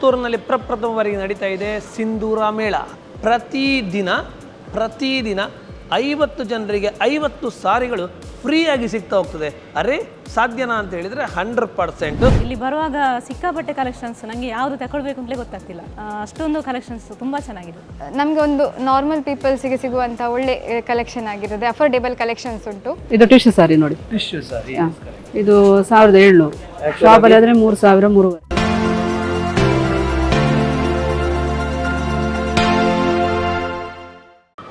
ಪುತ್ತೂರಿನಲ್ಲಿ ಪ್ರಪ್ರಥಮವರೆಗೆ ನಡೀತಾ ಇದೆ ಸಿಂಧೂರ ಮೇಳ. ಪ್ರತಿದಿನ ಪ್ರತಿದಿನ ಐವತ್ತು ಜನರಿಗೆ ಐವತ್ತು ಸಾರಿಗಳು ಫ್ರೀಯಾಗಿ ಸಿಗ್ತಾ ಹೋಗ್ತದೆ. ಅರೆ ಸಾಧ್ಯನಾ ಅಂತ ಹೇಳಿದ್ರೆ ಹಂಡ್ರೆಡ್ ಪರ್ಸೆಂಟ್. ಇಲ್ಲಿ ಬರುವಾಗ ಸಿಕ್ಕಾಪಟ್ಟೆ ಕಲೆಕ್ಷನ್ಸ್ ನನಗೆ ಯಾವುದು ತಗೊಳ್ಬೇಕು ಅಂತಲೇ ಗೊತ್ತಾಗ್ತಿಲ್ಲ. ಅಷ್ಟೊಂದು ಕಲೆಕ್ಷನ್ಸ್ ತುಂಬ ಚೆನ್ನಾಗಿದೆ. ನಮಗೆ ಒಂದು ನಾರ್ಮಲ್ ಪೀಪಲ್ಸಿಗೆ ಸಿಗುವಂಥ ಒಳ್ಳೆ ಕಲೆಕ್ಷನ್ ಆಗಿರುತ್ತೆ ಅಫೋರ್ಡೆಬಲ್ ಕಲೆಕ್ಷನ್ಸ್ ಉಂಟು. ಇದು ಟಿಶ್ಯೂ ಸಾರಿ ನೋಡಿ. ಟಿಶ್ಯೂ ಸಾರಿ ಇದು ಸಾವಿರದ ಏಳ್ನೂರು. ಶಾಪಲ್ಲಿ ಆದರೆ ಮೂರು ಸಾವಿರ ಮೂರುವರೆ.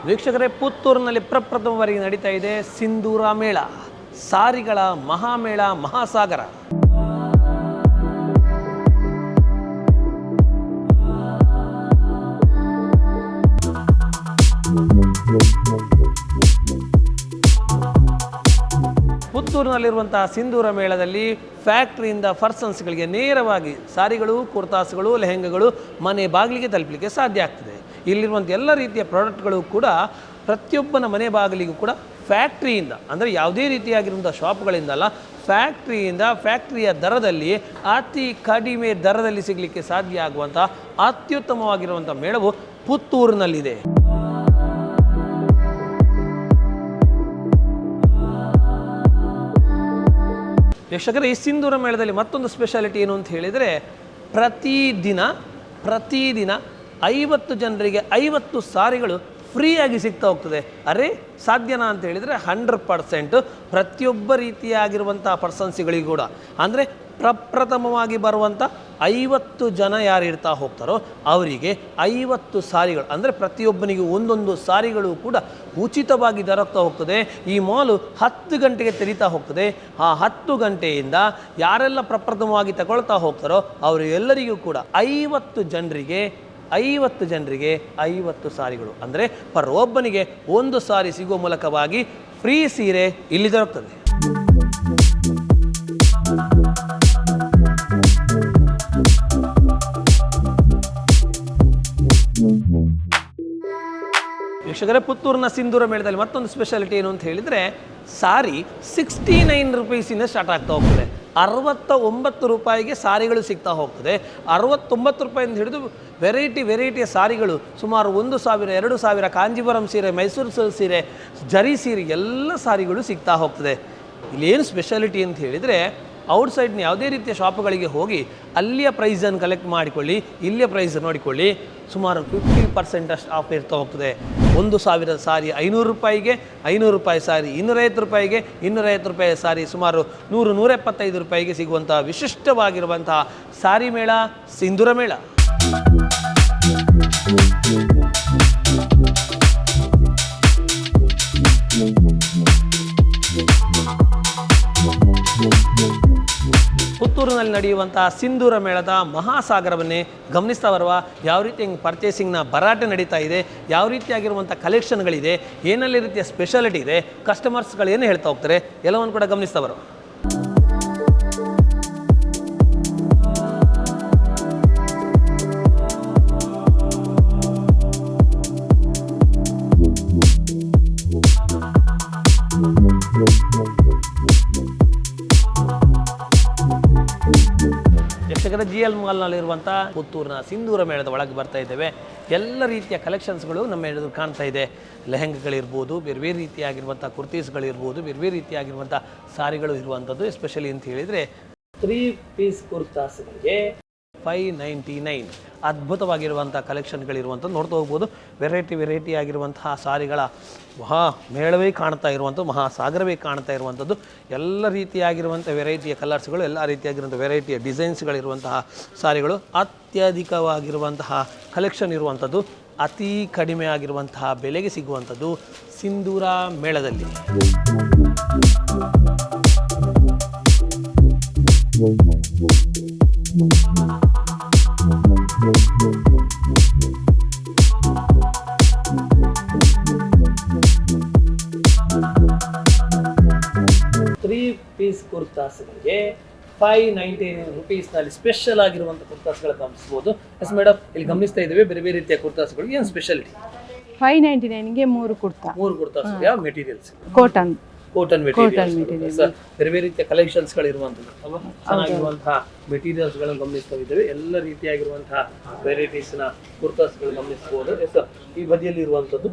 ವೀಕ್ಷಕರೇ, ಪುತ್ತೂರಿನಲ್ಲಿ ಪ್ರಪ್ರಥಮವರೆಗೆ ನಡೀತಾ ಇದೆ ಸಿಂಧೂರ ಮೇಳ, ಸಾರಿಗಳ ಮಹಾಮೇಳ, ಮಹಾಸಾಗರ. ಪುತ್ತೂರಿನಲ್ಲಿರುವಂತಹ ಸಿಂಧೂರ ಮೇಳದಲ್ಲಿ ಫ್ಯಾಕ್ಟ್ರಿಯಿಂದ ಫರ್ಸನ್ಸ್ಗಳಿಗೆ ನೇರವಾಗಿ ಸಾರಿಗಳು, ಕುರ್ತಾಸ್ಗಳು, ಲೆಹೆಂಗಗಳು ಮನೆ ಬಾಗಿಲಿಗೆ ತಲುಪಲಿಕ್ಕೆ ಸಾಧ್ಯ ಆಗ್ತದೆ. ಇಲ್ಲಿರುವಂಥ ಎಲ್ಲ ರೀತಿಯ ಪ್ರಾಡಕ್ಟ್ಗಳು ಕೂಡ ಪ್ರತಿಯೊಬ್ಬನ ಮನೆ ಬಾಗಿಲಿಗೂ ಕೂಡ ಫ್ಯಾಕ್ಟ್ರಿಯಿಂದ, ಅಂದರೆ ಯಾವುದೇ ರೀತಿಯಾಗಿರುವಂಥ ಶಾಪ್ಗಳಿಂದಲ್ಲ, ಫ್ಯಾಕ್ಟ್ರಿಯಿಂದ, ಫ್ಯಾಕ್ಟ್ರಿಯ ದರದಲ್ಲಿ, ಅತಿ ಕಡಿಮೆ ದರದಲ್ಲಿ ಸಿಗಲಿಕ್ಕೆ ಸಾಧ್ಯ ಆಗುವಂಥ ಅತ್ಯುತ್ತಮವಾಗಿರುವಂಥ ಮೇಳವು ಪುತ್ತೂರಿನಲ್ಲಿದೆ. ವೀಕ್ಷಕರೇ ಈ ಸಿಂಧೂರ ಮೇಳದಲ್ಲಿ ಮತ್ತೊಂದು ಸ್ಪೆಷಾಲಿಟಿ ಏನು ಅಂತ ಹೇಳಿದರೆ, ಪ್ರತಿದಿನ ಪ್ರತಿದಿನ ಐವತ್ತು ಜನರಿಗೆ ಐವತ್ತು ಸಾರಿಗಳು ಫ್ರೀಯಾಗಿ ಸಿಗ್ತಾ ಹೋಗ್ತದೆ. ಅರೆ, ಸಾಧ್ಯನಾ ಅಂತ ಹೇಳಿದರೆ ಹಂಡ್ರೆಡ್ ಪರ್ಸೆಂಟ್ ಪ್ರತಿಯೊಬ್ಬ ರೀತಿಯಾಗಿರುವಂಥ ಪರ್ಸನ್ಸಿಗಳಿಗೂ ಕೂಡ. ಅಂದರೆ ಪ್ರಪ್ರಥಮವಾಗಿ ಬರುವಂಥ ಐವತ್ತು ಜನ ಯಾರು ಇರ್ತಾ ಹೋಗ್ತಾರೋ ಅವರಿಗೆ ಐವತ್ತು ಸಾರಿಗಳು, ಅಂದರೆ ಪ್ರತಿಯೊಬ್ಬನಿಗೆ ಒಂದೊಂದು ಸಾರಿಗಳು ಕೂಡ ಉಚಿತವಾಗಿ ದೊರಕ್ತಾ ಹೋಗ್ತದೆ. ಈ ಮಾಲು ಹತ್ತು ಗಂಟೆಗೆ ತೆರೀತಾ ಹೋಗ್ತದೆ. ಆ ಹತ್ತು ಗಂಟೆಯಿಂದ ಯಾರೆಲ್ಲ ಪ್ರಪ್ರಥಮವಾಗಿ ತಗೊಳ್ತಾ ಹೋಗ್ತಾರೋ ಅವರು ಎಲ್ಲರಿಗೂ ಕೂಡ ಐವತ್ತು ಜನರಿಗೆ ಐವತ್ತು ಜನರಿಗೆ ಐವತ್ತು ಸಾರಿಗಳು. ಅಂದರೆ ಪರ್ ಒಬ್ಬನಿಗೆ ಒಂದು ಸಾರಿ ಸಿಗುವ ಮೂಲಕವಾಗಿ ಫ್ರೀ ಸೀರೆ ಇಲ್ಲಿ ದೊರಕ್ತದೆ. ವೀಕ್ಷಕರೇ ಪುತ್ತೂರಿನ ಸಿಂಧೂರ ಮೇಳದಲ್ಲಿ ಮತ್ತೊಂದು ಸ್ಪೆಷಾಲಿಟಿ ಏನು ಅಂತ ಹೇಳಿದರೆ, ಸಾರಿ ಸಿಕ್ಸ್ಟಿ ನೈನ್ ರುಪೀಸಿಂದ ಸ್ಟಾರ್ಟ್ ಆಗ್ತಾ ಹೋಗ್ತದೆ. ಅರವತ್ತ ಒಂಬತ್ತು ರೂಪಾಯಿಗೆ ಸಾರಿಗಳು ಸಿಗ್ತಾ ಹೋಗ್ತದೆ. ಅರವತ್ತೊಂಬತ್ತು ರೂಪಾಯಿಂದ ಹಿಡಿದು ವೆರೈಟಿ ವೆರೈಟಿಯ ಸಾರಿಗಳು ಸುಮಾರು ಒಂದು ಸಾವಿರ, ಎರಡು ಸಾವಿರ ಕಾಂಜಿಪುರಂ ಸೀರೆ, ಮೈಸೂರು ಸಿಲ್ಕ್ ಸೀರೆ, ಜರಿ ಸೀರೆ ಎಲ್ಲ ಸಾರಿಗಳು ಸಿಗ್ತಾ ಹೋಗ್ತದೆ. ಇಲ್ಲೇನು ಸ್ಪೆಷಾಲಿಟಿ ಅಂತ ಹೇಳಿದರೆ ಔಟ್ಸೈಡ್ನ ಯಾವುದೇ ರೀತಿಯ ಶಾಪ್ಗಳಿಗೆ ಹೋಗಿ ಅಲ್ಲಿಯ ಪ್ರೈಸನ್ನು ಕಲೆಕ್ಟ್ ಮಾಡಿಕೊಳ್ಳಿ, ಇಲ್ಲಿಯ ಪ್ರೈಸ್ ನೋಡಿಕೊಳ್ಳಿ. ಸುಮಾರು ಫಿಫ್ಟಿ ಪರ್ಸೆಂಟ್ ಅಷ್ಟು ಆಫ್ ಇರ್ತಾ ಹೋಗ್ತದೆ. ಒಂದು ಸಾವಿರ ಸಾರಿ ಐನೂರು ರೂಪಾಯಿಗೆ ಐನೂರು ರೂಪಾಯಿ ಸಾರಿ ಇನ್ನೂರೈವತ್ತು ರೂಪಾಯಿಗೆ ಇನ್ನೂರೈವತ್ತು ರೂಪಾಯಿ ಸಾರಿ ಸುಮಾರು ನೂರು ನೂರ ಎಪ್ಪತ್ತೈದು ರೂಪಾಯಿಗೆ ಸಿಗುವಂಥ ವಿಶಿಷ್ಟವಾಗಿರುವಂತಹ ಸಾರಿ ಮೇಳ, ಸಿಂಧೂರ ಮೇಳ. ಪುತ್ತೂರಿನಲ್ಲಿ ನಡೆಯುವಂತಹ ಸಿಂಧೂರ ಮೇಳದ ಮಹಾಸಾಗರವನ್ನೇ ಗಮನಿಸ್ತಾ ಬರುವ ಯಾವ ರೀತಿ ಹಿಂಗೆ ಪರ್ಚೇಸಿಂಗ್ನ ಭರಾಟೆ ನಡೀತಾ ಇದೆ, ಯಾವ ರೀತಿಯಾಗಿರುವಂಥ ಕಲೆಕ್ಷನ್ಗಳಿದೆ ಏನಲ್ಲಿ ರೀತಿಯ ಸ್ಪೆಷಾಲಿಟಿ ಇದೆ ಕಸ್ಟಮರ್ಸ್ಗಳು ಏನು ಹೇಳ್ತಾ ಹೋಗ್ತಾರೆ, ಎಲ್ಲವನ್ನು ಕೂಡ ಗಮನಿಸ್ತಾ ಬರುವ. ಎಲ್ ಮಾಲ್ನಲ್ಲಿರುವಂಥ ಪುತ್ತೂರಿನ ಸಿಂಧೂರ ಮೇಳದ ಒಳಗೆ ಬರ್ತಾ ಇದ್ದೇವೆ. ಎಲ್ಲ ರೀತಿಯ ಕಲೆಕ್ಷನ್ಸ್ಗಳು ನಮ್ಮ ಎದುರು ಕಾಣ್ತಾ ಇದೆ. ಲೆಹೆಂಗಗಳಿರ್ಬೋದು, ಬೇರೆ ಬೇರೆ ರೀತಿಯಾಗಿರುವಂಥ ಕುರ್ತೀಸ್ಗಳಿರ್ಬೋದು, ಬೇರೆ ಬೇರೆ ರೀತಿಯಾಗಿರುವಂಥ ಸಾರಿಗಳು ಇರುವಂಥದ್ದು ಎಸ್ಪೆಷಲಿ ಅಂತ ಹೇಳಿದರೆ ತ್ರೀ ಪೀಸ್ ಕುರ್ತಾಸ್ಗಳಿಗೆ ಫೈವ್ ನೈಂಟಿ ನೈನ್. ಅದ್ಭುತವಾಗಿರುವಂಥ ಕಲೆಕ್ಷನ್ಗಳಿರುವಂಥದ್ದು ನೋಡ್ತಾ ಹೋಗ್ಬೋದು. ವೆರೈಟಿ ವೆರೈಟಿ ಆಗಿರುವಂತಹ ಸಾರಿಗಳ ಮಹಾ ಮೇಳವೇ ಕಾಣ್ತಾ ಇರುವಂಥದ್ದು, ಮಹಾಸಾಗರವೇ ಕಾಣ್ತಾ ಇರುವಂಥದ್ದು. ಎಲ್ಲ ರೀತಿಯಾಗಿರುವಂಥ ವೆರೈಟಿಯ ಕಲರ್ಸ್ಗಳು, ಎಲ್ಲ ರೀತಿಯಾಗಿರುವಂಥ ವೆರೈಟಿಯ ಡಿಸೈನ್ಸ್ಗಳಿರುವಂತಹ ಸಾರಿಗಳು, ಅತ್ಯಧಿಕವಾಗಿರುವಂತಹ ಕಲೆಕ್ಷನ್ ಇರುವಂಥದ್ದು, ಅತಿ ಕಡಿಮೆ ಆಗಿರುವಂತಹ ಬೆಲೆಗೆ ಸಿಗುವಂಥದ್ದು ಸಿಂಧೂರ ಮೇಳದಲ್ಲಿ. ಕುರ್ತಾಸ್ಗಳಿಗೆ ಫೈವ್ ನೈಂಟಿ ರುಪೀಸ್ನಲ್ಲಿ ಸ್ಪೆಷಲ್ ಆಗಿರುವಂಥ ಕುರ್ತಾಸ್ಗಳು ಗಮನಿಸ್ಬೋದು ಎಸ್ ಮೇಡಮ್ ಇಲ್ಲಿ ಗಮನಿಸ್ತಾ ಇದ್ದೇವೆ ಬೇರೆ ಬೇರೆ ರೀತಿಯ ಕುರ್ತಾಸ್ಗಳು ಏನು ಸ್ಪೆಷಾಲಿಟಿ ಫೈವ್ ನೈಂಟಿ ನೈನ್ಗೆ ಮೂರು ಕುರ್ತಾ. ಮೂರು ಕುರ್ತಾಸ್ ಯಾವ ಮೆಟೀರಿಯಲ್ಸ್ ಕಾಟನ್ ಕಾಟನ್ ಮೆಟೀರಿಯಲ್ಸ್ ಬೇರೆ ಬೇರೆ ರೀತಿಯ ಕಲೆಕ್ಷನ್ಸ್ ಗಳಿರುವಂಥದ್ದು ಅಲ್ವಾ ಚೆನ್ನಾಗಿರುವಂತಹ ಮೆಟೀರಿಯಲ್ಸ್ಗಳನ್ನು ಗಮನಿಸ್ತಾ ಇದ್ದೇವೆ. ಎಲ್ಲ ರೀತಿಯಾಗಿರುವಂತಹ ವೆರೈಟೀಸ್ನ ಕುರ್ತಾಸ್ಗಳು ಗಮನಿಸಬಹುದು ಎಸ್ ಈ ಬದಿಯಲ್ಲಿ ಇರುವಂತದ್ದು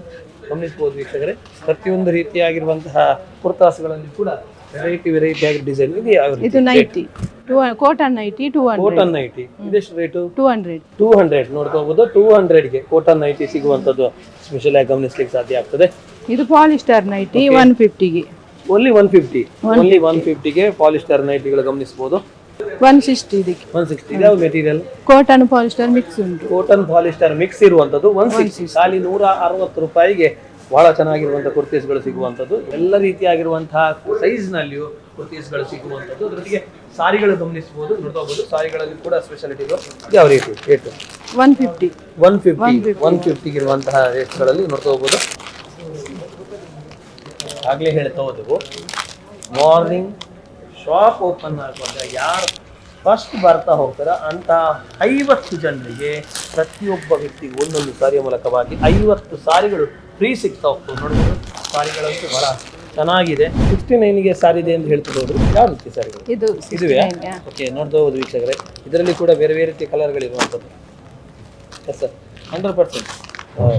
ಗಮನಿಸಬಹುದು ವೀಕ್ಷಕರೇ. ಪ್ರತಿಯೊಂದು ರೀತಿಯಾಗಿರುವಂತಹ ಕುರ್ತಾಸ್ಗಳನ್ನು ಕೂಡ ವೆರೈಟಿ ವೆರೈಟಿ ಆಗಿ ಡಿಸೈನ್ ಇದೆ ಯಾವ ಇದು nighty two cotton nighty two hundred cotton nighty ಇದೆಷ್ಟು rate two hundred two hundred ನೋಡ್ಕೋಬಹುದು two ಹಂಡ್ರೆಡ್ಗೆ ಕೋಟನ್ ನೈಟಿ ಸಿಗುವಂಥದ್ದು ಸ್ಪೆಷಲ್ ಆಗಿ ಗಮನಿಸ್ಲಿಕ್ಕೆ ಸಾಧ್ಯ ಆಗ್ತದೆ. ಇದು polyester nighty one ಫಿಫ್ಟಿಗೆ only one fifty only one ಫಿಫ್ಟಿಗೆ polyester ನೈಟಿಗಳು ಗಮನಿಸಬಹುದು ಒನ್ ಸಿಕ್ಸ್ಟಿ ಇದಕ್ಕೆ ಒನ್ ಸಿಕ್ಸ್ಟಿ ಯಾವ ಮೆಟೀರಿಯಲ್ ಕೋಟನ್ ಪಾಲಿಸ್ಟರ್ ಮಿಕ್ಸ್ ಉಂಟು. ಕೋಟನ್ ಪಾಲಿಸ್ಟರ್ ಮಿಕ್ಸ್ ಇರುವಂತದ್ದು ಒನ್ ಸಿಕ್ಸ್ಟಿ ಖಾಲಿ ನೂರ ಅರವತ್ತು ರೂಪಾಯಿಗೆ ಬಹಳ ಚೆನ್ನಾಗಿರುವಂಥ ಕುರ್ತೀಸ್ಗಳು ಸಿಗುವಂಥದ್ದು. ಎಲ್ಲ ರೀತಿಯಾಗಿರುವಂತಹ ಸೈಜ್ ನಲ್ಲಿಯೂ ಕುರ್ತೀಸ್ಗಳು ಸಿಗುವಂಥದ್ದು. ಜೊತೆಗೆ ಸಾರಿಗಳು ಗಮನಿಸಬಹುದು ನೋಡಬಹುದು ಸಾರಿಗಳಲ್ಲಿ ಕೂಡ ಸ್ಪೆಷಾಲಿಟಿ ಯಾವ rate rate one fifty one fifty one ಫಿಫ್ಟಿಗೆ ಇರುವಂತಹ ರೇಟ್ಗಳಲ್ಲಿ ಹೋಗ್ಬೋದು ಆಗಲೇ ಹೇಳ್ತಾ ಹೋದವು. ಮಾರ್ನಿಂಗ್ ಶಾಪ್ ಓಪನ್ ಆಗುವಾಗ ಯಾರು ಫಸ್ಟ್ ಬರ್ತಾ ಹೋಗ್ತಾರ ಅಂತ ಐವತ್ತು ಜನರಿಗೆ ಪ್ರತಿಯೊಬ್ಬ ವ್ಯಕ್ತಿಗೂ ಒಂದೊಂದು ಸಾರಿಯ ಮೂಲಕವಾಗಿ ಐವತ್ತು ಸಾರಿಗಳು ಫ್ರೀ ಸಿಗ್ತಾ ಹೋಗ್ತದೆ ನೋಡಿದ್ರು ಸಾರಿಗಳಂತೂ ಬಹಳ ಚೆನ್ನಾಗಿದೆ. ಸಿಕ್ಸ್ಟಿ ನೈನ್ಗೆ ಸಾರಿ ಇದೆ ಅಂತ ಹೇಳ್ತಿದ್ರು ಯಾವ ರೀತಿ ಸಾರಿಗಳು? ಇದು ಇದುವೆ? ಓಕೆ ನೋಡ್ತಾ ಹೋಗುದು ವೀಕ್ಷಕರೇ. ಇದರಲ್ಲಿ ಕೂಡ ಬೇರೆ ಬೇರೆ ರೀತಿಯ ಕಲರ್ಗಳಿರುವಂಥದ್ದು yes sir hundred percent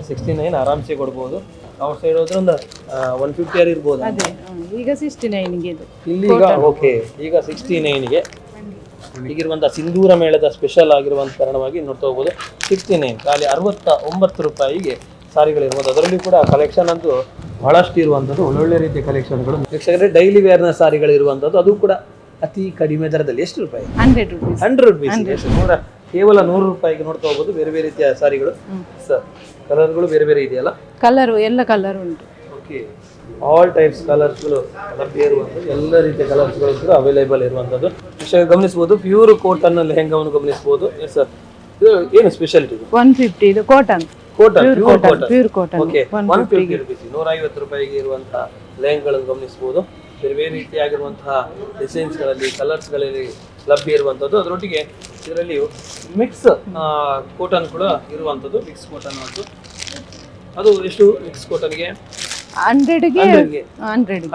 sixty nine ಆರಾಮ್ಸೆ ಕೊಡ್ಬೋದು. ಔಟ್ ಸೈಡ್ ಹೋದ್ರೆ ಒಂದು ಒನ್ ಫಿಫ್ಟಿ ಆರ್ ಇರ್ಬೋದು. ಅದೇ ಈಗ ಸಿಕ್ಸ್ಟಿ ನೈನ್ಗೆ ಇದು. ಇಲ್ಲಿ ಈಗ ಓಕೆ ಈಗ ಸಿಕ್ಸ್ಟಿ ನೈನ್ಗೆ ಈಗಿರುವಂಥ ಸಿಂಧೂರ ಮೇಳದ ಸ್ಪೆಷಲ್ ಆಗಿರುವಂಥ ಕಾರಣವಾಗಿ ನೋಡ್ತಾ ಹೋಗ್ಬೋದು. ಸಿಕ್ಸ್ಟಿ ನೈನ್ ಖಾಲಿ ಅರವತ್ತ ಒಂಬತ್ತು ರೂಪಾಯಿಗೆ ಸಾರಿಗಳಿರ್ಬೋದು. ಅದರಲ್ಲಿ ಕೂಡ ಕಲೆಕ್ಷನ್ ಅಂತೂ ಬಹಳಷ್ಟು ಇರುವಂಥದ್ದು. ಒಳ್ಳೊಳ್ಳೆ ರೀತಿಯ ಕಲೆಕ್ಷನ್ಗಳು ವೀಕ್ಷಕರೇ ಡೈಲಿ ವೇರ್ನ ಸಾರಿಗಳು ಇರುವಂಥದ್ದು ಅದು ಕೂಡ ಅತಿ ಕಡಿಮೆ ದರದಲ್ಲಿ. ಎಷ್ಟು ರೂಪಾಯಿ? ಹಂಡ್ರೆಡ್ ರುಪೀಸ್ ಹಂಡ್ರೆಡ್ ರುಪೀಸ್ ನೂರ ಕೇವಲ ನೂರು ರೂಪಾಯಿಗೆ ನೋಡ್ತಾ ಹೋಗ್ಬೋದು. ಬೇರೆ ಬೇರೆ ರೀತಿಯ ಸಾರಿಗಳು. ಸರ್ ಕಲರ್ಗಳು ಬೇರೆ ಬೇರೆ ಇದೆಯಲ್ಲ? ಕಲರು ಎಲ್ಲ ಕಲರ್ ಉಂಟು. ಓಕೆ ಆಲ್ ಟೈಪ್ಸ್ ಕಲರ್ಸ್ಗಳು ಲಭ್ಯ ಇರುವಂಥದ್ದು. ಎಲ್ಲ ರೀತಿಯ ಕಲರ್ಸ್ಗಳು ಕೂಡ ಅವೈಲೇಬಲ್ ಇರುವಂಥದ್ದು. ವಿಷಯ ಗಮನಿಸ್ಬೋದು ಪ್ಯೂರ್ ಕೋಟನ್ ಲೆಹೆಂಗಾವನ್ನು ಗಮನಿಸ್ಬೋದು ಎಸ್ ಸರ್ ಇದು ಏನು ಸ್ಪೆಷಾಲಿಟಿ ಒನ್ ಫಿಫ್ಟಿ ಇದು cotton cotton pure cotton pure okay One one fifty rupees ನೂರ ಐವತ್ತು ರೂಪಾಯಿಗೆ ಇರುವಂತಹ ಲೆಹಂಗಳನ್ನು ಗಮನಿಸಬಹುದು. ಬೇರೆ ಬೇರೆ ರೀತಿಯಾಗಿರುವಂತಹ ಡಿಸೈನ್ಸ್ಗಳಲ್ಲಿ ಕಲರ್ಸ್ಗಳಲ್ಲಿ ಲಭ್ಯ ಇರುವಂಥದ್ದು. ಅದರೊಟ್ಟಿಗೆ ಇದರಲ್ಲಿ ಮಿಕ್ಸ್ ಕೋಟನ್ ಕೂಡ ಇರುವಂಥದ್ದು. ಮಿಕ್ಸ್ ಕೋಟನ್ ಮತ್ತು ಅದು ಎಷ್ಟು ಮಿಕ್ಸ್ ಕೋಟನ್ಗೆ ಹಂಡ್ರೆಡ್ಗೆ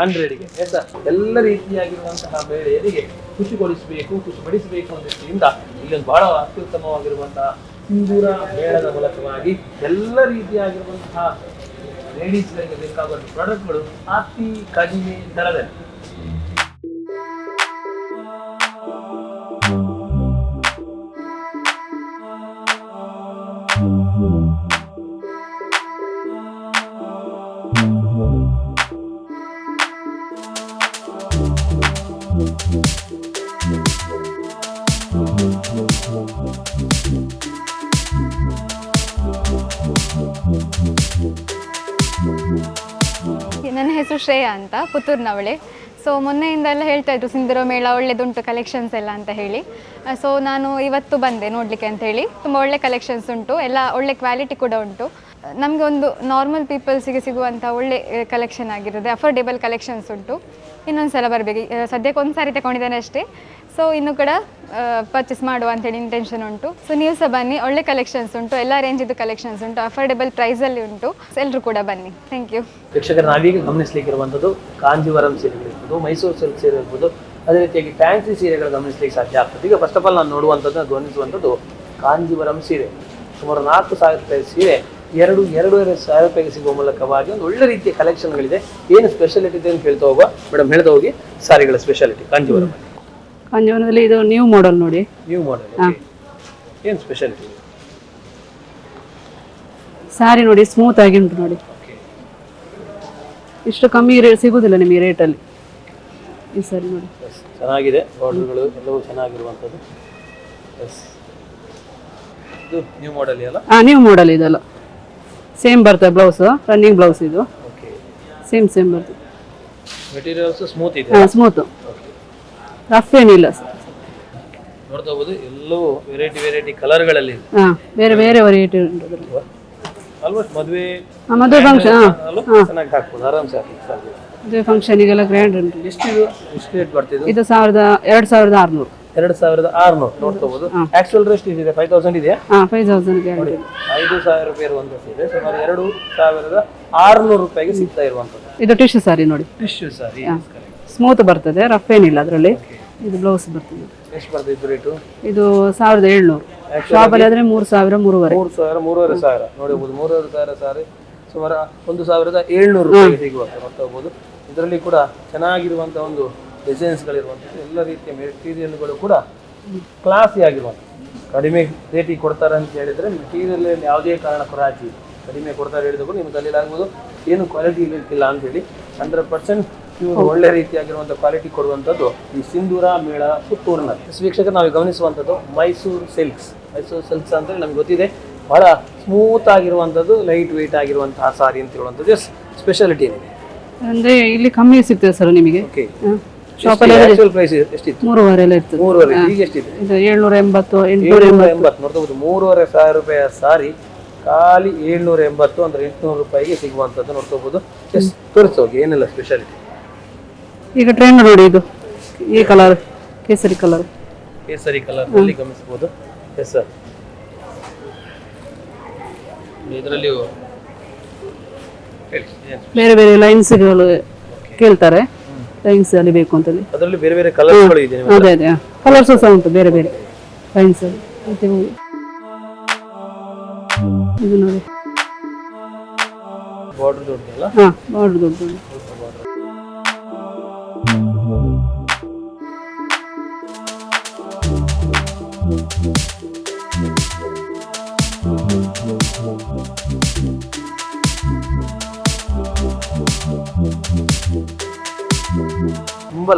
ಹಂಡ್ರೆಡ್ಗೆ ಆಯ್ತಾ ಎಲ್ಲ ರೀತಿಯಾಗಿರುವಂತಹ ಮಹಿಳೆಯರಿಗೆ ಖುಷಿಗೊಳಿಸಬೇಕು ಖುಷಿಪಡಿಸಬೇಕು ಅನ್ನೋ ದೃಷ್ಟಿಯಿಂದ ಒಂದು ಬಹಳ ಅತ್ಯುತ್ತಮವಾಗಿರುವಂತಹ ಸಿಂಧೂರ ಮೇಳದ ಮೂಲಕವಾಗಿ ಎಲ್ಲ ರೀತಿಯಾಗಿರುವಂತಹ ಲೇಡೀಸ್ಗಳಿಗೆ ಬೇಕಾಗುವಂಥ ಪ್ರಾಡಕ್ಟ್ಗಳು ಅತಿ ಕಡಿಮೆ ದರದಲ್ಲಿ. ನನ್ನ ಶ್ರೇಯಾ ಅಂತ ಪುತ್ತೂರಿನವಳೆ. ಸೊ ಮೊನ್ನೆಯಿಂದ ಎಲ್ಲ ಹೇಳ್ತಾ ಇದ್ರು, ಸಿಂಧೂರ ಮೇಳ ಒಳ್ಳೆದುಂಟು ಕಲೆಕ್ಷನ್ಸ್ ಎಲ್ಲ ಅಂತ ಹೇಳಿ. ಸೊ ನಾನು ಇವತ್ತು ಬಂದೆ ನೋಡಲಿಕ್ಕೆ ಅಂತ ಹೇಳಿ. ತುಂಬ ಒಳ್ಳೆ ಕಲೆಕ್ಷನ್ಸ್ ಉಂಟು, ಎಲ್ಲ ಒಳ್ಳೆ ಕ್ವಾಲಿಟಿ ಕೂಡ ಉಂಟು. ನಮಗೆ ಒಂದು ನಾರ್ಮಲ್ ಪೀಪಲ್ಸಿಗೆ ಸಿಗುವಂಥ ಒಳ್ಳೆ ಕಲೆಕ್ಷನ್ ಆಗಿರುತ್ತೆ ಅಫೋರ್ಡೆಬಲ್ ಕಲೆಕ್ಷನ್ಸ್ ಉಂಟು. ಇನ್ನೊಂದು ಸಲ ಬರಬೇಕು ಸದ್ಯಕ್ಕೆ ಒಂದು ಸಾರಿ ತಗೊಂಡಿದ್ದೇನೆ ಅಷ್ಟೇ. ಸೊ ಇನ್ನು ಕೂಡ ಪರ್ಚೇಸ್ ಮಾಡುವ ಅಂತೇಳಿ ಇಂಟೆನ್ಷನ್ ಉಂಟು. ಸೊ ನೀವು ಸಹ ಬನ್ನಿ. ಒಳ್ಳೆ ಕಲೆಕ್ಷನ್ಸ್ ಉಂಟು. ಎಲ್ಲ ರೇಂಜಿದ್ದು ಕಲೆಕ್ಷನ್ಸ್ ಉಂಟು. ಅಫೋರ್ಡೆಬಲ್ ಪ್ರೈಸಲ್ಲಿ ಉಂಟು. ಎಲ್ಲರೂ ಕೂಡ ಬನ್ನಿ. ಥ್ಯಾಂಕ್ ಯು ವೀಕ್ಷಕರು, ನಾವೀಗ ಗಮನಿಸಲಿಕ್ಕಿರುವಂಥದ್ದು ಕಾಂಜೀವರಂ ಸೀರೆಗಳಿರ್ಬೋದು ಮೈಸೂರು ಸಿಲ್ಕ್ ಸೀರೆ ಇರ್ಬೋದು. ಅದೇ ರೀತಿಯಾಗಿ ಫ್ಯಾನ್ಸಿ ಸೀರೆಗಳು ಗಮನಿಸಲಿಕ್ಕೆ ಸಾಧ್ಯ ಆಗ್ತದೆ. ಈಗ ಫಸ್ಟ್ ಆಫ್ ಆಲ್ ನಾನು ನೋಡುವಂಥದ್ದು ಗಮನಿಸುವಂಥದ್ದು ಕಾಂಜೀವರಂ ಸೀರೆ. ಸುಮಾರು ನಾಲ್ಕು ಸಾವಿರ ರೂಪಾಯಿ ಸೀರೆ. ಎರಡು, ಎರಡೂವರೆ ಸಾವಿರ ರೂಪಾಯಿಗೆ ಸಿಗುವ ಮೂಲಕವಾಗಿ ಒಂದು ಒಳ್ಳೆ ರೀತಿಯ ಕಲೆಕ್ಷನ್ಗಳಿದೆ ಏನು ಸ್ಪೆಷಾಲಿಟಿ ಇದೆ ಅಂತ ಹೇಳ್ತಾ ಹೋಗುವ? ಮೇಡಮ್, ಹೇಳ್ತಾ ಹೋಗಿ ಸಾರಿಗಳ ಸ್ಪೆಷಾಲಿಟಿ ಕಾಂಜೀವರಂ ಕಾಂಜೀವರದಲ್ಲಿ ಇದು ನ್ಯೂ ಮಾಡೆಲ್ ನೋಡಿ. ನ್ಯೂ ಮಾಡೆಲ್ ಏನು ಸ್ಪೆಷಾಲಿಟಿ ಸ್ಯಾರಿ ನೋಡಿ ಸ್ಮೂತ್ ಆಗಿ ಉಂಟು ನೋಡಿ. ಓಕೆ ಇಷ್ಟು ಕಮ್ಮಿ ರೇಟ್ ಸಿಗುದಿಲ್ಲ ನಿಮಗೆ ರೇಟಲ್ಲಿ ಈ ಸಾರಿ ನೋಡಿ. ಎಸ್ ಚೆನ್ನಾಗಿದೆ. ಬಾರ್ಡರ್ಗಳು ಎಲ್ಲವೂ ಚೆನ್ನಾಗಿರುವಂಥದ್ದು. ಎಸ್ ಇದು ನ್ಯೂ ಮಾಡೆಲ್ ಅಲ್ಲ ಹಾಂ ನ್ಯೂ ಮಾಡೆಲ್ ಇದೆಲ್ಲ. ಸೇಮ್ ಬರ್ತದೆ ಬ್ಲೌಸ್ ರನ್ನಿಂಗ್ ಬ್ಲೌಸ್ ಇದು. ಓಕೆ ಸೇಮ್ ಸೇಮ್ ಬರ್ತದೆ. ಮೆಟೀರಿಯಲ್ಸ್ ಸ್ಮೂತ್ ಇದೆ. ಹಾಂ ಸ್ಮೂತು ರಫ್ ಏನಿಲ್ಲ ಸರ್. ನೋಡ್ತಾ ಹೋಗೋದು ಎಲ್ಲವೂ ವೆರೈಟಿ ವೆರೈಟಿ ಕಲರ್ಗಳಲ್ಲಿ ಇದೆ ಹಾಂ ಬೇರೆ ಬೇರೆ ವೆರೈಟಿ ಉಂಟು ಅದರಲ್ಲಿ ಆಲ್ಮೋಸ್ಟ್ ಮದುವೆ ಹಾಂ ಮದುವೆ ಫಂಕ್ಷನ್ ಹಾಂ ಚೆನ್ನಾಗಿ ಹಾಕ್ಬೋದು ಆರಾಮ್ಸೆ ಹಾಕ್ಲಿಕ್ಕೆ ಸಾಧ್ಯ ಮದುವೆ ಫಂಕ್ಷನಿಗೆಲ್ಲ ಗ್ರ್ಯಾಂಡ್ ಉಂಟು. ಇದು? ಎಷ್ಟು ರೇಟ್ ಬರ್ತಿದ್ದು ಇದು ಸಾವಿರದ ಎರಡು ಸಾವಿರದ ಆರುನೂರು. ಎರಡು ಸಾವಿರದ ಆರುನೂರು ರೆಸ್ಟ್ ಇದೆ ಫೈವ್ ತೌಸಂಡ್ ಇದೆ ಹಾಂ ಫೈವ್ ತೌಸಂಡ್ ಗ್ಯಾರಂಟಿ ಐದು ಸಾವಿರ ರೂಪಾಯಿ ಇರುವಂಥದ್ದು ಇದೆ. ಸುಮಾರು ಎರಡು ಸಾವಿರದ ಆರುನೂರು ರೂಪಾಯಿಗೆ ಸಿಗ್ತಾ ಇರುವಂಥದ್ದು. ಇದು ಟಿಶ್ಯೂ ಸಾರಿ ನೋಡಿ. ಟಿಶ್ಯೂ ಸಾರಿ ಸ್ಮೂತ್ ಬರ್ತದೆ ರಫ್ ಏನಿಲ್ಲ ಅದರಲ್ಲಿ. ಇದು ಬ್ಲೌಸ್ ಬರ್ತದೆ. ಎಷ್ಟು ಬರ್ತದೆ ಇದು ರೇಟು ಇದು ಸಾವಿರದ ಏಳ್ನೂರು. ಶಾಪಲ್ಲಿ ಆದರೆ ಮೂರು ಸಾವಿರ ಮೂರುವರೆ. ಮೂರು ಸಾವಿರ ಮೂರುವರೆ ಸಾವಿರ. ನೋಡಬಹುದು ಮೂರುವರೆ ಸಾವಿರ ಸಾರಿ. ಸುಮಾರು ಒಂದು ಸಾವಿರದ ಏಳ್ನೂರು ರೂಪಾಯಿ ಸಿಗುವಂತೆ ಹೋಗ್ಬೋದು ಇದರಲ್ಲಿ ಕೂಡ ಚೆನ್ನಾಗಿರುವಂಥ ಒಂದು ಡಿಸೈನ್ಸ್ಗಳಿರುವಂಥದ್ದು ಎಲ್ಲ ರೀತಿಯ ಮೆಟೀರಿಯಲ್ಗಳು ಕೂಡ ಕ್ಲಾಸಿ ಆಗಿರುವಂಥದ್ದು. ಕಡಿಮೆ ರೇಟಿಗೆ ಕೊಡ್ತಾರೆ ಅಂತ ಹೇಳಿದ್ರೆ ಮೆಟೀರಿಯಲ್ ಯಾವುದೇ ಕಾರಣ ರಾಜಿ ಕಡಿಮೆ ಕೊಡ್ತಾರೆ ಹೇಳಿದ್ರು ಕೂಡ ನಿಮ್ಗೆ ಆಗ್ಬೋದು ಏನು ಕ್ವಾಲಿಟಿ ಇರ್ತಿಲ್ಲ ಅಂತ ಹೇಳಿ. ಹಂಡ್ರೆಡ್ ಪರ್ಸೆಂಟ್ ಇವರು ಒಳ್ಳೆ ರೀತಿಯಾಗಿರುವಂಥ ಕ್ವಾಲಿಟಿ ಕೊಡುವಂಥದ್ದು ಈ ಸಿಂಧೂರ ಮೇಳ ಪುತ್ತೂರಿನಲ್ಲಿ ವೀಕ್ಷಕ ವೀಕ್ಷಕರು ನಾವು ಗಮನಿಸುವಂಥದ್ದು ಮೈಸೂರು ಸಿಲ್ಕ್ಸ್. ಮೈಸೂರು ಸಿಲ್ಕ್ಸ್ ಅಂದರೆ ನಮ್ಗೆ ಗೊತ್ತಿದೆ ಬಹಳ ಸ್ಮೂತ್ ಆಗಿರುವಂಥದ್ದು ಲೈಟ್ ವೆಯ್ಟ್ ಆಗಿರುವಂತಹ ಸಾರಿ ಅಂತ ಹೇಳುವಂಥದ್ದು. ಸ್ಪೆಷಾಲಿಟಿ ಏನಿದೆ? ಅಂದ್ರೆ ಇಲ್ಲಿ ಕಮ್ಮಿ ಸಿಗ್ತದೆ ಸರ್ ನಿಮಗೆ. ಓಕೆ ಪ್ರೈಸ್ ಎಷ್ಟಿತ್ತು? ಮೂರುವರೆ ಎಲ್ಲ ಇರ್ತದೆ. ಮೂರುವರೆ. ಈಗ ಎಷ್ಟಿದೆ? ಇದು ಏಳ್ನೂರ ಎಂಬತ್ತು ಎಂಟುನೂರ ಎಂಬತ್ತು ನೋಡ್ಕೋಬಹುದು. ಮೂರುವರೆ ಸಾವಿರ ರೂಪಾಯಿಯ ಸಾರಿ ಖಾಲಿ ಏಳ್ನೂರ ಎಂಬತ್ತು ಅಂದ್ರೆ ಎಂಟುನೂರು ರೂಪಾಯಿಗೆ ಸಿಗುವಂಥದ್ದು ನೋಡ್ಕೋಬಹುದು. ಎಸ್ ತೋರಿಸೋಗಿ ಏನೆಲ್ಲ ಸ್ಪೆಷಾಲಿಟಿ ಈಗ ಟ್ರೆಂಡ್ ನೋಡಿ ಇದು. ಈ ಕಲರ್ ಕೇಸರಿ ಕಲರ್ ಕೇಸರಿ ಕಲರ್ ಅಲ್ಲಿ ಗಮನಿಸಬಹುದು. ಎಸ್ ಸರ್ ಇದರಲ್ಲಿ ಬೇರೆ ಬೇರೆ ಲೈನ್ಸ್ಗಳು ಕೇಳ್ತಾರೆ. ಲೈನ್ಸ್ ಅಲ್ಲಿ ಬೇಕು ಅಂತೇಳಿ ಅದರಲ್ಲಿ ಬೇರೆ ಬೇರೆ ಕಲರ್ಸ್ಗಳು ಇದೆ ನಿಮಗೆ. ಅದೇ ಅದೇ ಕಲರ್ಸ್ ಸಹ ಉಂಟು ಬೇರೆ ಬೇರೆ ಲೈನ್ಸ್ ಅಲ್ಲಿ. ಇದು ನೋಡಿ. ಬಾರ್ಡರ್ ದೊಡ್ಡದಲ್ಲ? ಹಾ ಬಾರ್ಡರ್ ದೊಡ್ಡ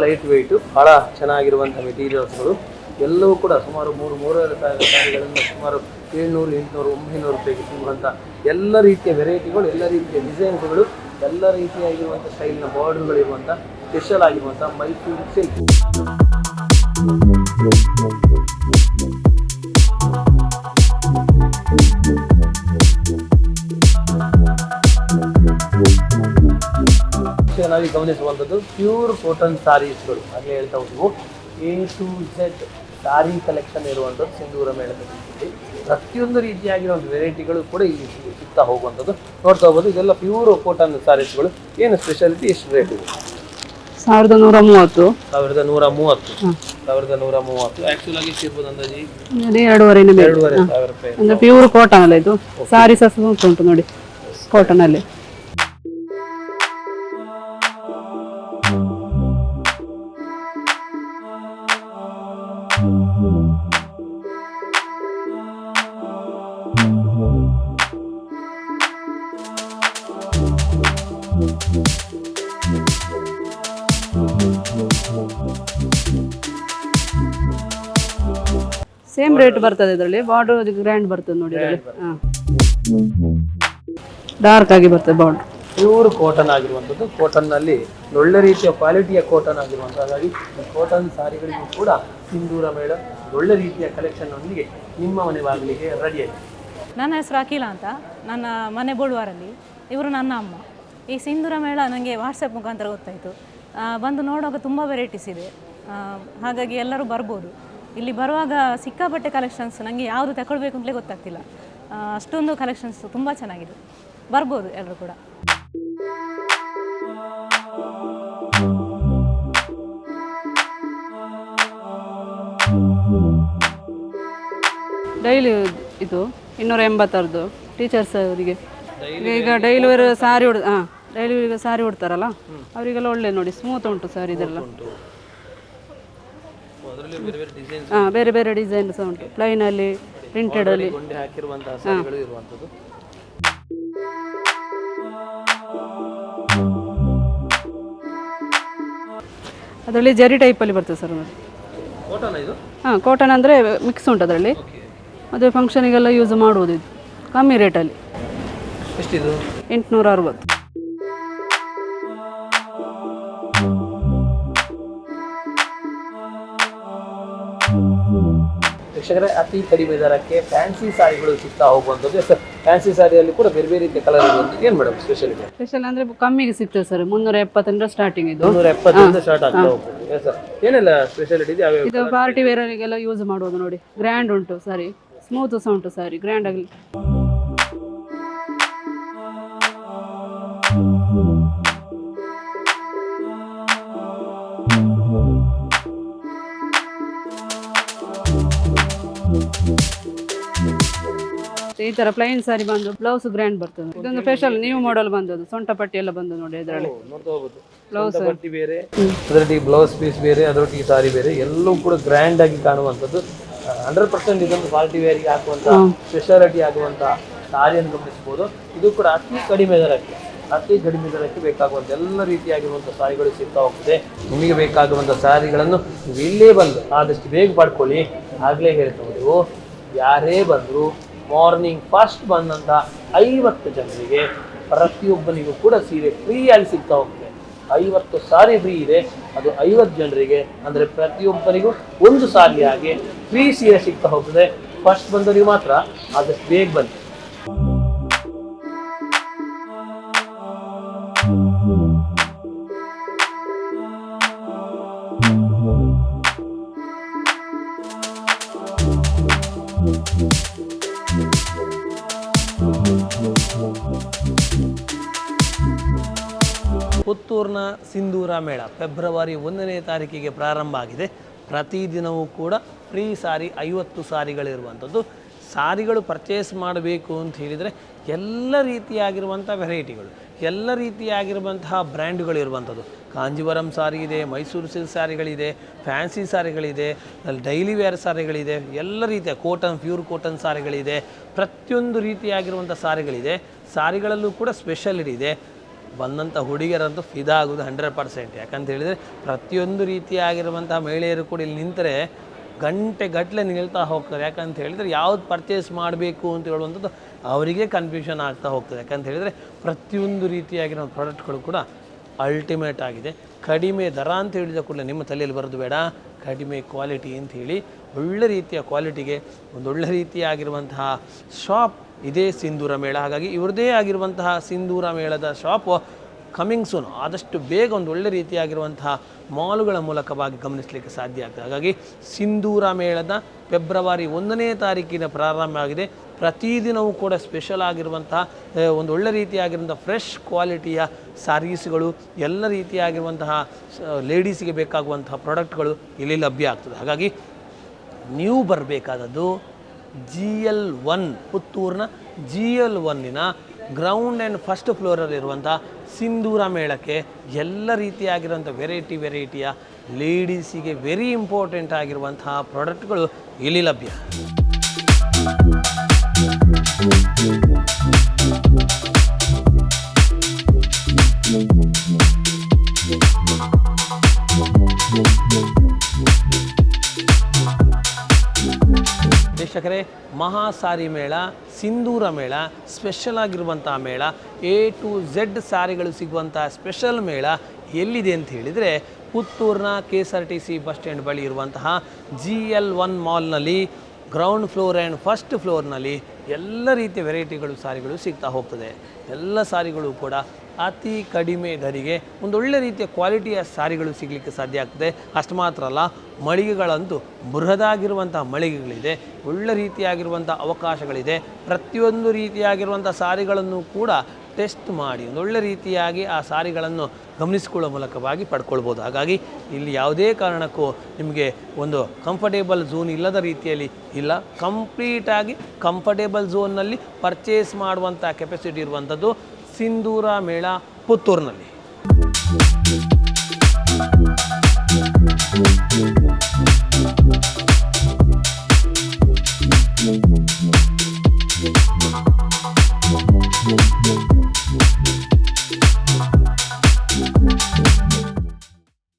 ಲೈಟ್ ವೆಯ್ಟು ಬಹಳ ಚೆನ್ನಾಗಿರುವಂಥ ಮೆಟೀರಿಯಲ್ಸ್ಗಳು ಎಲ್ಲವೂ ಕೂಡ ಸುಮಾರು ಮೂರು, ಮೂರುವರೆ ಸಾವಿರ ಸುಮಾರು ಏಳ್ನೂರು, ಎಂಟುನೂರು, ಒಂಬೈನೂರು ರೂಪಾಯಿಗೆ ಸಿಗುವಂಥ ಎಲ್ಲ ರೀತಿಯ ವೆರೈಟಿಗಳು ಎಲ್ಲ ರೀತಿಯ ಡಿಸೈನ್ಸ್ಗಳು ಎಲ್ಲ ರೀತಿಯಾಗಿರುವಂಥ ಸ್ಟೈಲ್ನ ಬಾರ್ಡರ್ಗಳಿರುವಂಥ ಸ್ಪೆಷಲ್ ಆಗಿರುವಂಥ ಮೈಸೂರು ಸಿಲ್ಕ್ ನಾವೀಗ ಗಮನಿಸುವಂಥದ್ದು ಪ್ಯೂರ್ ಕಾಟನ್ ಸಾರೀಸ್ಗಳು ಹಾಗೆ ಹೇಳ್ತಾ ಹೋದವು A to Z sari collection ಇರುವಂಥದ್ದು ಸಿಂಧೂರ ಮೇಳದಲ್ಲಿ ಪ್ರತಿಯೊಂದು ರೀತಿಯಾಗಿರೋ ಒಂದು ವೆರೈಟಿಗಳು ಕೂಡ ಇಲ್ಲಿ ಸಿಗ್- ಸಿಗ್ತಾ ಹೋಗುವಂಥದ್ದು. ನೋಡ್ತಾ ಹೋಗ್ಬೋದು ಇದೆಲ್ಲ ಪ್ಯೂರ್ ಕಾಟನ್ ಸಾರೀಸ್ಗಳು ಏನು ಸ್ಪೆಷಾಲಿಟಿ ಎಷ್ಟು ರೇಟ್ ಇದೆ? ಸಾವಿರದ ನೂರ ಮೂವತ್ತು. ಸಾವಿರದ ನೂರ ಮೂವತ್ತು. ಸಾವಿರದ ನೂರ ಮೂವತ್ತು. ಆಕ್ಚುಲ್ ಆಗಿ ಸಿಗ್ಬೋದು ಅಂದಾಜಿ ಅದೇ ಎರಡೂವರೆ ಸಾವಿರ ರೂಪಾಯಿ. ಅಂದ್ರೆ ಪ್ಯೂರ್ ಕಾಟನ್ ಅಲ್ಲ ಇದು? ಸಾರಿ ಸಹ ಸ್ಮೂತ್ ಉಂಟು ನೋಡಿ ಕಾಟನ್ ಅಲ್ಲಿ. ರೇಟ್ ಬರ್ತದೆ ಇದರಲ್ಲಿ. ಬಾರ್ಡರ್ ಗ್ರ್ಯಾಂಡ್ ಬರ್ತದೆ ನೋಡಿ ಇದರಲ್ಲಿ. ಹಾಂ. ಡಾರ್ಕ್ ಆಗಿ ಬರ್ತದೆ ಬಾರ್ಡರ್ ಪ್ಯೂರ್ ಕಾಟನ್ ಆಗಿರುವಂಥದ್ದು. ಕಾಟನ್ನಲ್ಲಿ ಒಳ್ಳೆ ರೀತಿಯ ಕ್ವಾಲಿಟಿಯ ಕಾಟನ್ ಆಗಿರುವಂಥ ಹಾಗಾಗಿ ಈ ಕಾಟನ್ ಸಾರಿಗಳಿಗೂ ಕೂಡ ಸಿಂಧೂರ ಮೇಳ ಒಳ್ಳೆ ರೀತಿಯ ಕಲೆಕ್ಷನ್ನೊಂದಿಗೆ ನಿಮ್ಮ ಮನೆ ಬಾಗಿಲಿಗೆ ರೆಡಿಯಾಗಿದೆ ನನ್ನ ಹೆಸರು ಅಖಿಲ ಅಂತ. ನನ್ನ ಮನೆ ಬೋಳುವಾರಲ್ಲಿ ಇವರು ನನ್ನ ಅಮ್ಮ. ಈ ಸಿಂಧೂರ ಮೇಳ ನನಗೆ ವಾಟ್ಸಪ್ ಮುಖಾಂತರ ಗೊತ್ತಾಯಿತು. ಬಂದು ನೋಡುವಾಗ ತುಂಬ ವೆರೈಟೀಸ್ ಇದೆ. ಹಾಗಾಗಿ ಎಲ್ಲರೂ ಬರ್ಬೋದು. ಇಲ್ಲಿ ಬರುವಾಗ ಸಿಕ್ಕಾಪಟ್ಟೆ ಕಲೆಕ್ಷನ್ಸ್ ನನಗೆ ಯಾವುದು ತಗೊಳ್ಬೇಕು ಅಂತಲೇ ಗೊತ್ತಾಗ್ತಿಲ್ಲ. ಅಷ್ಟೊಂದು ಕಲೆಕ್ಷನ್ಸ್ ತುಂಬ ಚೆನ್ನಾಗಿದೆ. ಬರ್ಬೋದು ಎಲ್ಲರೂ ಕೂಡ. ಡೈಲಿ ಇದು ಇನ್ನೂರ ಎಂಬತ್ತರದ್ದು ಟೀಚರ್ಸ್ ಅವರಿಗೆ. ಈಗ ಡೈಲಿ ವೇರ್ ಸಾರಿ ಉಡ್ ಹಾಂ ಡೈಲಿ ಈಗ ಸಾರಿ ಉಡ್ತಾರಲ್ಲ ಅವರಿಗೆಲ್ಲ ಒಳ್ಳೆ ನೋಡಿ ಸ್ಮೂತ್ ಉಂಟು ಸರ್ ಇದೆಲ್ಲ ಅದರಲ್ಲಿ ಬೇರೆ ಬೇರೆ ಡಿಸೈನ್ಸ್ ಹಾಂ ಬೇರೆ ಬೇರೆ ಡಿಸೈನ್ ಸಹ ಉಂಟು ಪ್ಲೈನಲ್ಲಿ ಪ್ರಿಂಟೆಡಲ್ಲಿ ಅದರಲ್ಲಿ ಜರಿ ಟೈಪಲ್ಲಿ ಬರ್ತದೆ ಸರ್ ಅದು. ಹಾಂ ಕಾಟನ್ ಅಂದರೆ ಮಿಕ್ಸ್ ಉಂಟು ಅದರಲ್ಲಿ. ಮದುವೆ ಫಂಕ್ಷನಿಗೆಲ್ಲ ಯೂಸ್ ಮಾಡ್ಬೋದು ಇದು. ಕಮ್ಮಿ ರೇಟಲ್ಲಿ ಎಷ್ಟಿದು? ಎಂಟುನೂರ ಅರವತ್ತು. ವೀಕ್ಷಕರೇ ಅತಿ ಕಡಿಮೆ ದರಕ್ಕೆ ಫ್ಯಾನ್ಸಿ ಸಾರಿಗಳು ಸಿಗ್ತಾ ಹೋಗುವಂಥದ್ದು. ಸರ್ ಫ್ಯಾನ್ಸಿ ಸಾರಿಯಲ್ಲಿ ಕೂಡ ಬೇರೆ ಬೇರೆ ರೀತಿಯ ಕಲರ್ ಇರುವಂಥದ್ದು. ಏನು ಮೇಡಮ್ ಸ್ಪೆಷಾಲಿಟಿ ಸ್ಪೆಷಲ್ ಅಂದರೆ ಕಮ್ಮಿಗೆ ಸಿಗ್ತದೆ ಸರ್ ಮುನ್ನೂರ ಎಪ್ಪತ್ತರಿಂದ ಸ್ಟಾರ್ಟಿಂಗ್ ಇದು. ಮುನ್ನೂರ ಎಪ್ಪತ್ತರಿಂದ ಸ್ಟಾರ್ಟ್ ಆಗ್ತಾ ಹೋಗ್ತದೆ. ಏನೆಲ್ಲ ಸ್ಪೆಷಾಲಿಟಿ ಇದೆ? ಯಾವ್ಯಾವ ಇದು ಪಾರ್ಟಿ ವೇರರಿಗೆಲ್ಲ ಯೂಸ್ ಮಾಡುವುದು ನೋಡಿ. ಗ್ರ್ಯಾಂಡ್ ಉಂಟು ಸಾರಿ ಸ್ಮೂತ್ ಸಹ ಉಂಟು ಸಾರಿ ಗ್ರ್ಯಾಂಡ್ ಆಗಲಿ ಈ ತರ ಪ್ಲೈನ್ ಸಾರಿ ಬಂದು ಬ್ಲೌಸ್ ಗ್ರ್ಯಾಂಡ್ ಬರ್ತದೆ. ಇದೊಂದು ಸ್ಪೆಷಲ್ ನ್ಯೂ ಮಾಡೆಲ್ ಬಂದದ್ದು. ಸೊಂಟ ಪಟ್ಟಿ ಎಲ್ಲ ಬಂದು ನೋಡಿ ಇದರಲ್ಲಿ ಬ್ಲೌಸ್ ಬೇರೆ ಅದರೊಟ್ಟಿಗೆ ಬ್ಲೌಸ್ ಪೀಸ್ ಬೇರೆ ಅದರೊಟ್ಟಿಗೆ ಸಾರಿ ಬೇರೆ ಎಲ್ಲವೂ ಕೂಡ ಗ್ರ್ಯಾಂಡ್ ಆಗಿ ಕಾಣುವಂಥದ್ದು. ಹಂಡ್ರೆಡ್ ಪರ್ಸೆಂಟ್ ಇದೊಂದು ಪಾರ್ಟಿ ವೇರಿಗೆ ಹಾಕುವಂತ ಸ್ಪೆಷಾಲಿಟಿ ಆಗುವಂತ ಸಾರಿಯನ್ನು ಗಮನಿಸಬಹುದು. ಇದು ಕೂಡ ಅತಿ ಕಡಿಮೆ ದರಕ್ಕೆ ಅತಿ ಕಡಿಮೆ ದರಕ್ಕೆ ಬೇಕಾಗುವಂತ ಎಲ್ಲ ರೀತಿಯಾಗಿರುವಂಥ ಸಾರಿಗಳು ಸಿಗ್ತಾ ಹೋಗ್ತದೆ. ನಿಮಗೆ ಬೇಕಾಗುವಂಥ ಸಾರಿಗಳನ್ನು ನೀವು ಇಲ್ಲೇ ಬಂದು ಆದಷ್ಟು ಬೇಗ ಪಡ್ಕೊಳ್ಳಿ. ಆಗಲೇ ಹೇಳ್ತಾ ನೀವು ಯಾರೇ ಬಂದರೂ ಮಾರ್ನಿಂಗ್ ಫಸ್ಟ್ ಬಂದಂಥ ಐವತ್ತು ಜನರಿಗೆ ಪ್ರತಿಯೊಬ್ಬನಿಗೂ ಕೂಡ ಸೀರೆ ಫ್ರೀಯಾಗಿ ಸಿಗ್ತಾ ಹೋಗ್ತದೆ ಐವತ್ತು ಸಾರಿ ಫ್ರೀ ಇದೆ. ಅದು ಐವತ್ತು ಜನರಿಗೆ, ಅಂದರೆ ಪ್ರತಿಯೊಬ್ಬರಿಗೂ ಒಂದು ಸಾರಿಯಾಗಿ ಫ್ರೀ ಸೀರೆ ಸಿಗ್ತಾ ಹೋಗ್ತದೆ. ಫಸ್ಟ್ ಬಂದವರಿಗೆ ಮಾತ್ರ ಆದಷ್ಟು ಬೇಗ ಬನ್ನಿ. ಪುತ್ತೂರಿನ ಸಿಂಧೂರ ಮೇಳ. ಫೆಬ್ರವರಿ ಒಂದನೇ ತಾರೀಕಿಗೆ ಪ್ರಾರಂಭ ಆಗಿದೆ. ಪ್ರತಿದಿನವೂ ಕೂಡ ಫ್ರೀ ಸಾರಿ ಐವತ್ತು ಸಾರಿಗಳಿರುವಂಥದ್ದು. ಸಾರಿಗಳು ಪರ್ಚೇಸ್ ಮಾಡಬೇಕು ಅಂತ ಹೇಳಿದರೆ ಎಲ್ಲ ರೀತಿಯಾಗಿರುವಂಥ ವೆರೈಟಿಗಳು ಎಲ್ಲ ರೀತಿಯಾಗಿರುವಂತಹ ಬ್ರ್ಯಾಂಡ್ಗಳು ಇರುವಂಥದ್ದು ಕಾಂಜಿವರಂ ಸಾರಿ ಇದೆ, ಮೈಸೂರು ಸಿಲ್ಕ್ ಸಾರಿಗಳಿದೆ ಫ್ಯಾನ್ಸಿ ಸಾರಿಗಳಿದೆ ಡೈಲಿ ವೇರ್ ಸಾರಿಗಳಿದೆ, ಎಲ್ಲ ರೀತಿಯ ಕೋಟನ್ ಪ್ಯೂರ್ ಕೋಟನ್ ಸಾರಿಗಳಿದೆ, ಪ್ರತಿಯೊಂದು ರೀತಿಯಾಗಿರುವಂಥ ಸಾರಿಗಳಿದೆ. ಸಾರಿಗಳಲ್ಲೂ ಕೂಡ ಸ್ಪೆಷಲಿಟಿ ಇದೆ. ಬಂದಂಥ ಹುಡುಗಿಯರಂತೂ ಫಿದಾ ಆಗೋದು ಹಂಡ್ರೆಡ್ ಪರ್ಸೆಂಟ್. ಯಾಕಂತ ಹೇಳಿದರೆ ಪ್ರತಿಯೊಂದು ರೀತಿಯಾಗಿರುವಂಥ ಮಹಿಳೆಯರು ಕೂಡ ಇಲ್ಲಿ ನಿಂತರೆ ಗಂಟೆ ಗಟ್ಟಲೆ ನಿಲ್ತಾ ಹೋಗ್ತಾರೆ. ಯಾಕಂತ ಹೇಳಿದರೆ ಯಾವ್ದು ಪರ್ಚೇಸ್ ಮಾಡಬೇಕು ಅಂತ ಹೇಳುವಂಥದ್ದು ಅವರಿಗೆ ಕನ್ಫ್ಯೂಷನ್ ಆಗ್ತಾ ಹೋಗ್ತದೆ. ಯಾಕಂತ ಹೇಳಿದರೆ ಪ್ರತಿಯೊಂದು ರೀತಿಯಾಗಿರೋ ಪ್ರಾಡಕ್ಟ್ಗಳು ಕೂಡ ಅಲ್ಟಿಮೇಟ್ ಆಗಿದೆ. ಕಡಿಮೆ ದರ ಅಂತ ಹೇಳಿದ ಕೂಡಲೇ ನಿಮ್ಮ ತಲೆಯಲ್ಲಿ ಬರೋದು ಬೇಡ. ಕಡಿಮೆ ಕ್ವಾಲಿಟಿ ಅಂತ ಹೇಳಿ ಒಳ್ಳೆ ರೀತಿಯ ಕ್ವಾಲಿಟಿಗೆ ಒಂದು ಒಳ್ಳೆ ರೀತಿಯಾಗಿರುವಂತಹ ಶಾಪ್ ಇದೇ ಸಿಂಧೂರ ಮೇಳ. ಹಾಗಾಗಿ ಇವ್ರದ್ದೇ ಆಗಿರುವಂತಹ ಸಿಂಧೂರ ಮೇಳದ ಶಾಪ್ ಕಮಿಂಗ್ ಸೂನ್ ಆದಷ್ಟು ಬೇಗ ಒಂದು ಒಳ್ಳೆ ರೀತಿಯಾಗಿರುವಂತಹ ಮಾಲುಗಳ ಮೂಲಕವಾಗಿ ಗಮನಿಸಲಿಕ್ಕೆ ಸಾಧ್ಯ ಆಗ್ತದೆ. ಹಾಗಾಗಿ ಸಿಂಧೂರ ಮೇಳದ ಫೆಬ್ರವರಿ ಒಂದನೇ ತಾರೀಕಿನ ಪ್ರಾರಂಭ ಆಗಿದೆ. ಪ್ರತಿದಿನವೂ ಕೂಡ ಸ್ಪೆಷಲ್ ಆಗಿರುವಂತಹ ಒಂದು ಒಳ್ಳೆ ರೀತಿಯಾಗಿರುವಂಥ ಫ್ರೆಶ್ ಕ್ವಾಲಿಟಿಯ ಸಾರೀಸ್ಗಳು, ಎಲ್ಲ ರೀತಿಯಾಗಿರುವಂತಹ ಲೇಡೀಸಿಗೆ ಬೇಕಾಗುವಂತಹ ಪ್ರಾಡಕ್ಟ್ಗಳು ಇಲ್ಲಿ ಲಭ್ಯ ಆಗ್ತದೆ. ಹಾಗಾಗಿ ನೀವು ಬರಬೇಕಾದದ್ದು ಜಿ ಎಲ್ ಒನ್ ಪುತ್ತೂರಿನ ಜಿ ಎಲ್ ಒನ್ನಿನ ಗ್ರೌಂಡ್ ಆ್ಯಂಡ್ ಫಸ್ಟ್ ಫ್ಲೋರಲ್ಲಿರುವಂಥ ಸಿಂಧೂರ ಮೇಳಕ್ಕೆ ಎಲ್ಲ ರೀತಿಯಾಗಿರುವಂಥ ವೆರೈಟಿ ವೆರೈಟಿಯ ಲೇಡೀಸಿಗೆ ವೆರಿ ಇಂಪಾರ್ಟೆಂಟ್ ಆಗಿರುವಂತಹ ಪ್ರಾಡಕ್ಟ್ಗಳು ಇಲ್ಲಿ ಲಭ್ಯ. ವೀಕ್ಷಕರೇ, ಮಹಾಸಾರಿ ಮೇಳ, ಸಿಂಧೂರ ಮೇಳ ಸ್ಪೆಷಲ್ ಆಗಿರುವಂಥ ಮೇಳ ಎ ಟು ಝೆಡ್ ಸಾರಿಗಳು ಸಿಗುವಂಥ ಸ್ಪೆಷಲ್ ಮೇಳ ಎಲ್ಲಿದೆ ಅಂತ ಹೇಳಿದರೆ ಪುತ್ತೂರಿನ K S R T C bus stand ಬಳಿ ಇರುವಂತಹ ಜಿ ಎಲ್ ಒನ್ ಮಾಲ್ನಲ್ಲಿ ಗ್ರೌಂಡ್ ಫ್ಲೋರ್ ಆ್ಯಂಡ್ ಫಸ್ಟ್ ಫ್ಲೋರ್ನಲ್ಲಿ ಎಲ್ಲ ರೀತಿಯ ವೆರೈಟಿಗಳು ಸಾರಿಗಳು ಸಿಗ್ತಾ ಹೋಗ್ತದೆ. ಎಲ್ಲ ಸಾರಿಗಳು ಕೂಡ ಅತಿ ಕಡಿಮೆ ದರಿಗೆ ಒಂದು ಒಳ್ಳೆ ರೀತಿಯ ಕ್ವಾಲಿಟಿಯ ಸಾರಿಗಳು ಸಿಗಲಿಕ್ಕೆ ಸಾಧ್ಯ ಆಗ್ತದೆ. ಅಷ್ಟು ಮಾತ್ರ ಅಲ್ಲ, ಮಳಿಗೆಗಳಂತೂ ಬೃಹದಾಗಿರುವಂಥ ಮಳಿಗೆಗಳಿದೆ. ಒಳ್ಳೆ ರೀತಿಯಾಗಿರುವಂಥ ಅವಕಾಶಗಳಿದೆ. ಪ್ರತಿಯೊಂದು ರೀತಿಯಾಗಿರುವಂಥ ಸಾರಿಗಳನ್ನು ಕೂಡ ಟೆಸ್ಟ್ ಮಾಡಿ, ಒಂದು ಒಳ್ಳೆ ರೀತಿಯಾಗಿ ಆ ಸಾರಿಗಳನ್ನು ಗಮನಿಸಿಕೊಳ್ಳುವ ಮೂಲಕವಾಗಿ ಪಡ್ಕೊಳ್ಬೋದು. ಹಾಗಾಗಿ ಇಲ್ಲಿ ಯಾವುದೇ ಕಾರಣಕ್ಕೂ ನಿಮಗೆ ಒಂದು ಕಂಫರ್ಟೇಬಲ್ ಝೋನ್ ಇಲ್ಲದ ರೀತಿಯಲ್ಲಿ ಇಲ್ಲ. ಕಂಪ್ಲೀಟಾಗಿ ಕಂಫರ್ಟೇಬಲ್ ಝೋನ್ನಲ್ಲಿ ಪರ್ಚೇಸ್ ಮಾಡುವಂಥ ಕೆಪಾಸಿಟಿ ಇರುವಂಥದ್ದು ಸಿಂಧೂರ ಮೇಳ ಪುತ್ತೂರಿನಲ್ಲಿ.